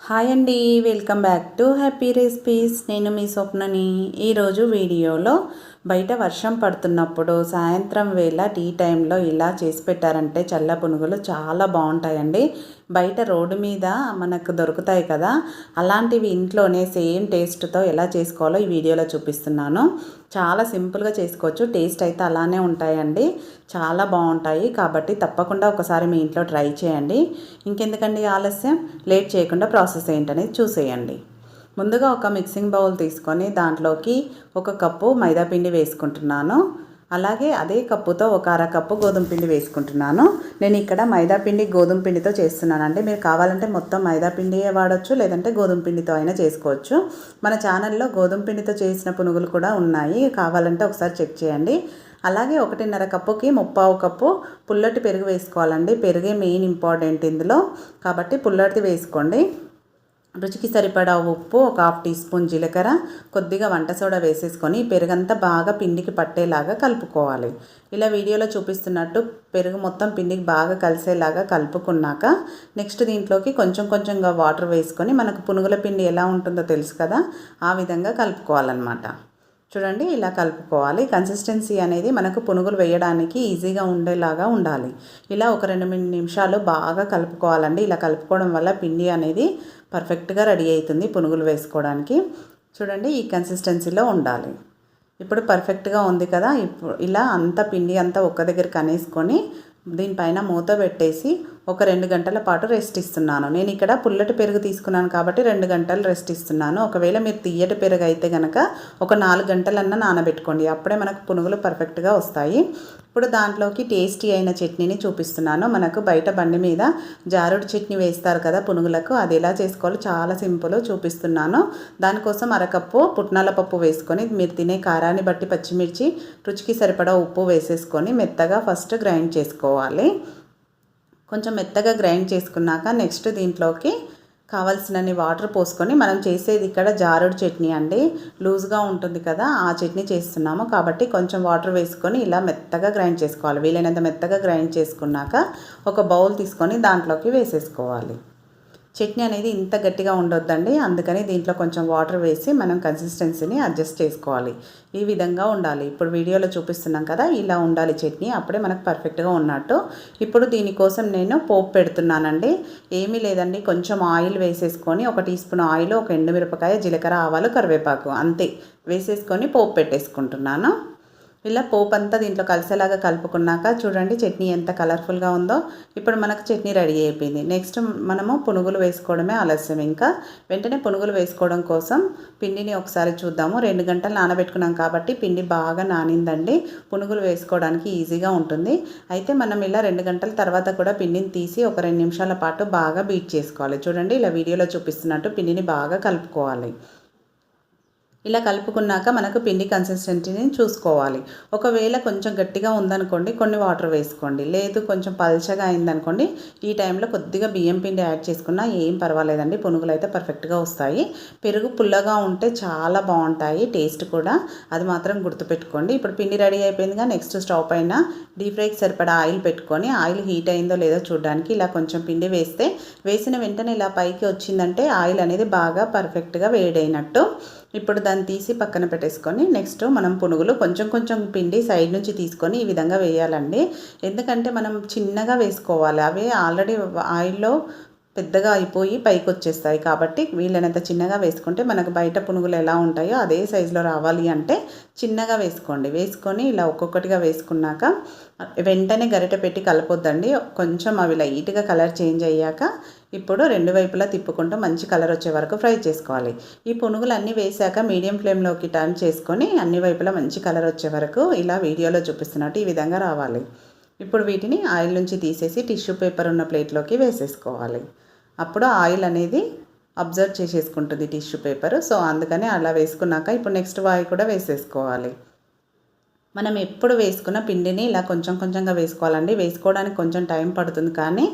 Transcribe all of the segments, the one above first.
Hi అండి welcome back to happy recipes. నేను మీ స్వప్నని. ఈరోజు వీడియోలో బయట వర్షం పడుతున్నప్పుడు సాయంత్రం వేళ టీ టైంలో ఇలా చేసి పెట్టారంటే చల్ల పునుగులు చాలా బాగుంటాయండి. బయట రోడ్డు మీద మనకు దొరుకుతాయి కదా అలాంటివి ఇంట్లోనే సేమ్ టేస్ట్తో ఎలా చేసుకోవాలో ఈ వీడియోలో చూపిస్తున్నాను. చాలా సింపుల్గా చేసుకోవచ్చు టేస్ట్ అయితే అలానే ఉంటాయండి. చాలా బాగుంటాయి కాబట్టి తప్పకుండా ఒకసారి మీ ఇంట్లో ట్రై చేయండి. ఇంకెందుకండి ఆలస్యం? లేట్ చేయకుండా ప్రాసెస్ ఏంటనేది చూసేయండి. ముందుగా ఒక మిక్సింగ్ బౌల్ తీసుకొని దాంట్లోకి ఒక కప్పు మైదా పిండి వేసుకుంటున్నాను. అలాగే అదే కప్పుతో ఒక అర కప్పు గోధుమ పిండి వేసుకుంటున్నాను. నేను ఇక్కడ మైదా పిండి గోధుమ పిండితో చేస్తున్నానండి. మీరు కావాలంటే మొత్తం మైదా పిండియే వాడచ్చు లేదంటే గోధుమ పిండితో అయినా చేసుకోవచ్చు. మన ఛానల్లో గోధుమ పిండితో చేసిన పునుగులు కూడా ఉన్నాయి. కావాలంటే ఒకసారి చెక్ చేయండి. అలాగే ఒకటిన్నర కప్పుకి ముప్పావు కప్పు పుల్లటి పెరుగు వేసుకోవాలండి. పెరుగే మెయిన్ ఇంపార్టెంట్ ఇందులో. కాబట్టి పుల్లటిది వేసుకోండి. రుచికి సరిపడా ఉప్పు ఒక హాఫ్ టీ స్పూన్ జీలకర్ర కొద్దిగా వంట సోడా వేసేసుకొని పెరుగంతా బాగా పిండికి పట్టేలాగా కలుపుకోవాలి. ఇలా వీడియోలో చూపిస్తున్నట్టు పెరుగు మొత్తం పిండికి బాగా కలిసేలాగా కలుపుకున్నాక నెక్స్ట్ దీంట్లోకి కొంచెం కొంచెంగా వాటర్ వేసుకొని మనకు పునుగుల పిండి ఎలా ఉంటుందో తెలుసు కదా ఆ విధంగా కలుపుకోవాలన్నమాట. చూడండి ఇలా కలుపుకోవాలి. కన్సిస్టెన్సీ అనేది మనకు పునుగులు వేయడానికి ఈజీగా ఉండేలాగా ఉండాలి. ఇలా ఒక రెండు మూడు నిమిషాలు బాగా కలుపుకోవాలండి. ఇలా కలుపుకోవడం వల్ల పిండి అనేది పర్ఫెక్ట్గా రెడీ అవుతుంది పునుగులు వేసుకోవడానికి. చూడండి ఈ కన్సిస్టెన్సీలో ఉండాలి. ఇప్పుడు పర్ఫెక్ట్గా ఉంది కదా ఇప్పుడు ఇలా అంత పిండి అంతా ఒక్క దగ్గర కనేసుకొని దీనిపైన మూత పెట్టేసి ఒక రెండు గంటల పాటు రెస్ట్ ఇస్తున్నాను. నేను ఇక్కడ పుల్లటి పెరుగు తీసుకున్నాను కాబట్టి రెండు గంటలు రెస్ట్ ఇస్తున్నాను. ఒకవేళ మీరు తీయటి పెరుగు అయితే కనుక ఒక నాలుగు గంటలన్నా నానబెట్టుకోండి. అప్పుడే మనకు పునుగులు పర్ఫెక్ట్గా వస్తాయి. ఇప్పుడు దాంట్లోకి టేస్టీ అయిన చట్నీని చూపిస్తున్నాను. మనకు బయట బండి మీద జారుడు చట్నీ వేస్తారు కదా పునుగులకు. అది ఎలా చేసుకోవాలో చాలా సింపుల్ చూపిస్తున్నాను. దానికోసం అరకప్పు పుట్నాల పప్పు వేసుకొని మీరు తినే కారాన్ని బట్టి పచ్చిమిర్చి రుచికి సరిపడా ఉప్పు వేసేసుకొని మెత్తగా ఫస్ట్ గ్రైండ్ చేసుకోవాలి. కొంచెం మెత్తగా గ్రైండ్ చేసుకున్నాక నెక్స్ట్ దీంట్లోకి కావాల్సినన్ని వాటర్ పోసుకొని మనం చేసేది ఇక్కడ జారుడు చట్నీ అండి. లూజ్గా ఉంటుంది కదా ఆ చట్నీ చేస్తున్నాము. కాబట్టి కొంచెం వాటర్ వేసుకొని ఇలా మెత్తగా గ్రైండ్ చేసుకోవాలి. వీలైనంత మెత్తగా గ్రైండ్ చేసుకున్నాక ఒక బౌల్ తీసుకొని దాంట్లోకి వేసేసుకోవాలి. చట్నీ అనేది ఇంత గట్టిగా ఉండొద్దండి. అందుకని దీంట్లో కొంచెం వాటర్ వేసి మనం కన్సిస్టెన్సీని అడ్జస్ట్ చేసుకోవాలి. ఈ విధంగా ఉండాలి. ఇప్పుడు వీడియోలో చూపిస్తున్నాం కదా ఇలా ఉండాలి చట్నీ. అప్పుడే మనకు పర్ఫెక్ట్గా ఉన్నట్టు. ఇప్పుడు దీనికోసం నేను పోపు పెడుతున్నానండి. ఏమీ లేదండి. కొంచెం ఆయిల్ వేసేసుకొని ఒక టీ స్పూన్ ఆయిల్ ఒక ఎండుమిరపకాయ జీలకర్ర ఆవాలు కరివేపాకు అంతే వేసేసుకొని పోపు పెట్టేసుకుంటున్నాను. ఇలా పోపు అంతా దీంట్లో కలిసేలాగా కలుపుకున్నాక చూడండి చట్నీ ఎంత కలర్ఫుల్గా ఉందో. ఇప్పుడు మనకు చట్నీ రెడీ అయిపోయింది. నెక్స్ట్ మనము పునుగులు వేసుకోవడమే ఆలస్యం ఇంకా. వెంటనే పునుగులు వేసుకోవడం కోసం పిండిని ఒకసారి చూద్దాము. రెండు గంటలు నానబెట్టుకున్నాం కాబట్టి పిండి బాగా నానిందండి. పునుగులు వేసుకోవడానికి ఈజీగా ఉంటుంది. అయితే మనం ఇలా రెండు గంటల తర్వాత కూడా పిండిని తీసి ఒక రెండు నిమిషాల పాటు బాగా బీట్ చేసుకోవాలి. చూడండి ఇలా వీడియోలో చూపిస్తున్నట్టు పిండిని బాగా కలుపుకోవాలి. ఇలా కలుపుకున్నాక మనకు పిండి కన్సిస్టెన్సీని చూసుకోవాలి. ఒకవేళ కొంచెం గట్టిగా ఉందనుకోండి కొన్ని వాటర్ వేసుకోండి. లేదు కొంచెం పల్చగా అయిందనుకోండి ఈ టైంలో కొద్దిగా బియ్యం పిండి యాడ్ చేసుకున్నా ఏం పర్వాలేదండి. పునుగులు అయితే పర్ఫెక్ట్గా వస్తాయి. పెరుగు పుల్లగా ఉంటే చాలా బాగుంటాయి. టేస్ట్ కూడా. అది మాత్రం గుర్తుపెట్టుకోండి. ఇప్పుడు పిండి రెడీ అయిపోయిందిగా నెక్స్ట్ స్టవ్ పైన డీప్ ఫ్రైకి సరిపడా ఆయిల్ పెట్టుకొని ఆయిల్ హీట్ అయిందో లేదో చూడడానికి ఇలా కొంచెం పిండి వేస్తే వేసిన వెంటనే ఇలా పైకి వచ్చిందంటే ఆయిల్ అనేది బాగా పర్ఫెక్ట్గా వేడైనట్టు ఇప్పుడు దాన్ని తీసి పక్కన పెట్టేసుకొని నెక్స్ట్ మనం పునుగులు కొంచెం కొంచెం పిండి సైడ్ నుంచి తీసుకొని ఈ విధంగా వేయాలండి. ఎందుకంటే మనం చిన్నగా వేసుకోవాలి. అవి ఆల్రెడీ ఆయిల్లో పెద్దగా అయిపోయి పైకి వచ్చేస్తాయి కాబట్టి వీళ్ళనంత చిన్నగా వేసుకుంటే మనకు బయట పునుగులు ఎలా ఉంటాయో అదే సైజులో రావాలి అంటే చిన్నగా వేసుకోండి. వేసుకొని ఇలా ఒక్కొక్కటిగా వేసుకున్నాక వెంటనే గరిటె పెట్టి కలపొద్దండి. కొంచెం అవి లైట్గా కలర్ చేంజ్ అయ్యాక ఇప్పుడు రెండు వైపులా తిప్పుకుంటూ మంచి కలర్ వచ్చే వరకు ఫ్రై చేసుకోవాలి. ఈ పునుగులు అన్నీ వేసాక మీడియం ఫ్లేమ్లోకి టర్న్ చేసుకొని అన్ని వైపులా మంచి కలర్ వచ్చే వరకు ఇలా వీడియోలో చూపిస్తున్నట్టు ఈ విధంగా రావాలి. ఇప్పుడు వీటిని ఆయిల్ నుంచి తీసేసి టిష్యూ పేపర్ ఉన్న ప్లేట్లోకి వేసేసుకోవాలి. అప్పుడు ఆయిల్ అనేది అబ్జర్వ్ చేసేసుకుంటుంది టిష్యూ పేపర్. సో అందుకని అలా వేసుకున్నాక ఇప్పుడు నెక్స్ట్ వాయి కూడా వేసేసుకోవాలి. మనం ఎప్పుడు వేసుకున్న పిండిని ఇలా కొంచెం కొంచెంగా వేసుకోవాలండి. వేసుకోవడానికి కొంచెం టైం పడుతుంది కానీ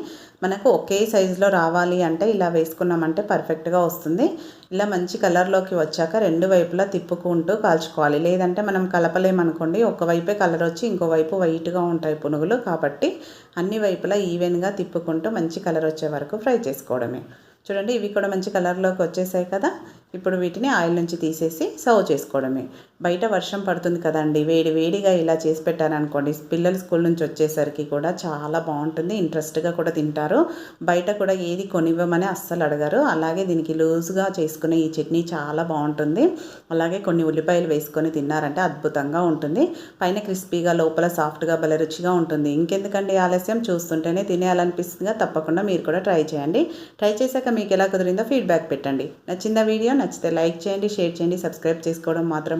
మనకు ఒకే సైజులో రావాలి అంటే ఇలా వేసుకున్నామంటే పర్ఫెక్ట్గా వస్తుంది. ఇలా మంచి కలర్లోకి వచ్చాక రెండు వైపులా తిప్పుకుంటూ కాల్చుకోవాలి. లేదంటే మనం కలపలేమనుకోండి ఒకవైపే కలర్ వచ్చి ఇంకోవైపు వైట్గా ఉంటాయి పునుగులు కాబట్టి అన్ని వైపులా ఈవెన్గా తిప్పుకుంటూ మంచి కలర్ వచ్చే వరకు ఫ్రై చేసుకోవడమే. చూడండి ఇవి కూడా మంచి కలర్లోకి వచ్చేసాయి కదా? ఇప్పుడు వీటిని ఆయిల్ నుంచి తీసేసి సర్వ్ చేసుకోవడమే. బయట వర్షం పడుతుంది కదండి. వేడి వేడిగా ఇలా చేసి పెట్టారనుకోండి. పిల్లలు స్కూల్ నుంచి వచ్చేసరికి కూడా చాలా బాగుంటుంది. ఇంట్రెస్ట్గా కూడా తింటారు. బయట కూడా ఏది కొనివ్వమని అస్సలు అడగరు. అలాగే దీనికి లూజ్గా చేసుకునే ఈ చట్నీ చాలా బాగుంటుంది. అలాగే కొన్ని ఉల్లిపాయలు వేసుకొని తిన్నారంటే అద్భుతంగా ఉంటుంది. పైన క్రిస్పీగా లోపల సాఫ్ట్గా భలే రుచిగా ఉంటుంది. ఇంకెందుకండి ఆలస్యం? చూస్తుంటేనే తినేయాలనిపిస్తుందిగా తప్పకుండా మీరు కూడా ట్రై చేయండి. ట్రై చేశాక మీకు ఎలా కుదిరిందో ఫీడ్బ్యాక్ పెట్టండి. నచ్చిందా వీడియో? నచ్చితే లైక్ చేయండి షేర్ చేయండి సబ్స్క్రైబ్ చేసుకోవడం మాత్రం